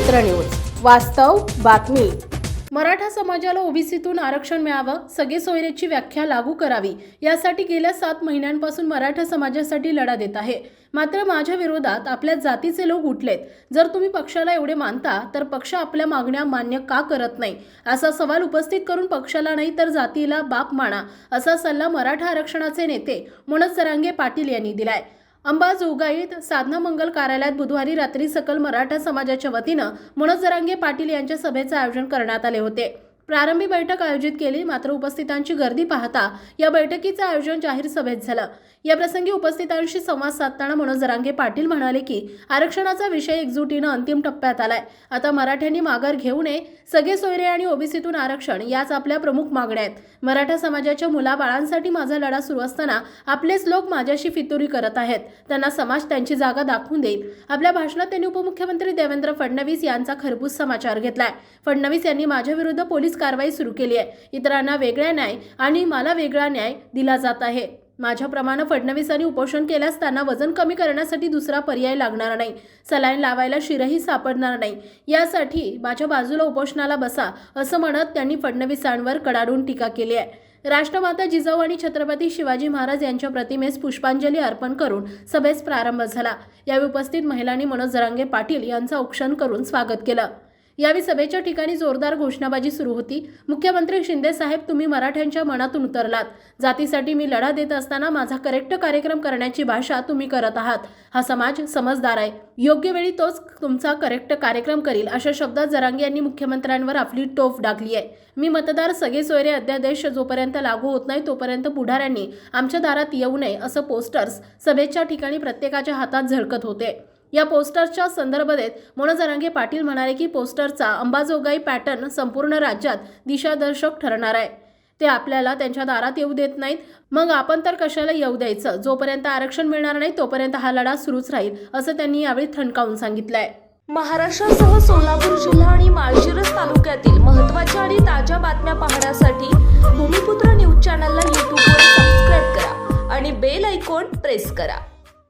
सूत्र न्यूज वास्तव बातमी. मराठा समाजाला ओबीसीतून आरक्षण मिळावं सगळे सोयरेची व्याख्या लागू करावी यासाठी गेल्या सात महिन्यांपासून मराठा समाजासाठी लढा देत आहे. मात्र माझ्या विरोधात आपल्या जातीचे लोक उठलेत. जर तुम्ही पक्षाला एवढे मानता तर पक्ष आपल्या मागण्या मान्य का करत नाही? असा सवाल उपस्थित करून पक्षाला नाही तर जातीला बाप माना असा सल्ला मराठा आरक्षणाचे नेते मनोज सरांगे पाटील यांनी दिलाय. अंबाजोगाईत साधना मंगल कार्यालयात बुधवारी रात्री सकल मराठा समाजाच्या वतीनं मनोज जरांगे पाटील यांच्या सभेचं आयोजन करण्यात आले होते. प्रारंभी बैठक आयोजित केली मात्र उपस्थितांची गर्दी पाहता या बैठकीचं आयोजन जाहीर सभेत झालं. या प्रसंगी उपस्थितांशी संवाद साधताना मनोज जरांगे पाटील म्हणाले की आरक्षणाचा विषय एकजुटीनं अंतिम टप्प्यात आलाय. आता मराठ्यांनी माघार घेऊ नये सगळे सोयरे आणि ओबीसीतून आरक्षण याच आपल्या प्रमुख मागण्या आहेत. मराठा समाजाच्या मुलाबाळांसाठी माझा लढा सुरू असताना आपलेच लोक माझ्याशी फितुरी करत आहेत. त्यांना समाज त्यांची जागा दाखवून देईल. आपल्या भाषणात त्यांनी उपमुख्यमंत्री देवेंद्र फडणवीस यांचा खरपूस समाचार घेतलाय. फडणवीस यांनी माझ्या विरुद्ध पोलीस कारवाई सुरू केली आहे. इतरांना वेगळा न्याय आणि मला वेगळा न्याय दिला जात आहे. माझ्याप्रमाणे फडणवीसांनी उपोषण केल्यास त्यांना वजन कमी करण्यासाठी दुसरा पर्याय लागणार नाही. सलाईन लावायला शिरही सापडणार नाही. यासाठी माझ्या बाजूला उपोषणाला बसा असं म्हणत त्यांनी फडणवीसांवर कडाडून टीका केली आहे. राष्ट्रमाता जिजाऊ आणि छत्रपती शिवाजी महाराज यांच्या प्रतिमेस पुष्पांजली अर्पण करून सभेस प्रारंभ झाला. यावेळी उपस्थित महिलांनी मनोज जरांगे पाटील यांचं औक्षण करून स्वागत केलं. यावेळी सभेच्या ठिकाणी जोरदार घोषणाबाजी सुरू होती. मुख्यमंत्री शिंदे साहेब तुम्ही मराठ्यांच्या मनातून उतरलात. जातीसाठी मी लढा देत असताना माझा करेक्ट कार्यक्रम करण्याची भाषा तुम्ही करत आहात. हा समाज समजदार आहे. योग्य वेळी तोच तुमचा करेक्ट कार्यक्रम करील अशा शब्दात जरांगे यांनी मुख्यमंत्र्यांवर आपली टोफ डागली आहे. मी मतदार सगळे सोयरे अध्यादेश जोपर्यंत लागू होत नाही तोपर्यंत पुढाऱ्यांनी आमच्या दारात येऊ नये असं पोस्टर्स सभेच्या ठिकाणी प्रत्येकाच्या हातात झळकत होते. या पोस्टरच्या संदर्भ देत मनोज अरंगे पाटील म्हणाले की पोस्टरचा अंबाजोगाई पॅटर्न संपूर्ण राज्यात दिशादर्शक ठरणार आहे. ते आपल्याला त्यांच्या दारात येऊ देत नाहीत. मग आपण तर कशाला येऊ द्यायचं? जोपर्यंत आरक्षण मिळणार नाही तोपर्यंत हा लढा सुरूच राहील असं त्यांनी यावेळी ठणकावून सांगितलंय. महाराष्ट्रासह सोलापूर जिल्हा आणि माळशिरस तालुक्यातील महत्त्वाच्या आणि ताज्या बातम्या पाहण्यासाठी भूमिपुत्र न्यूज चॅनलला यूट्यूबवर सबस्क्राईब करा आणि बेल ऐकॉन प्रेस करा.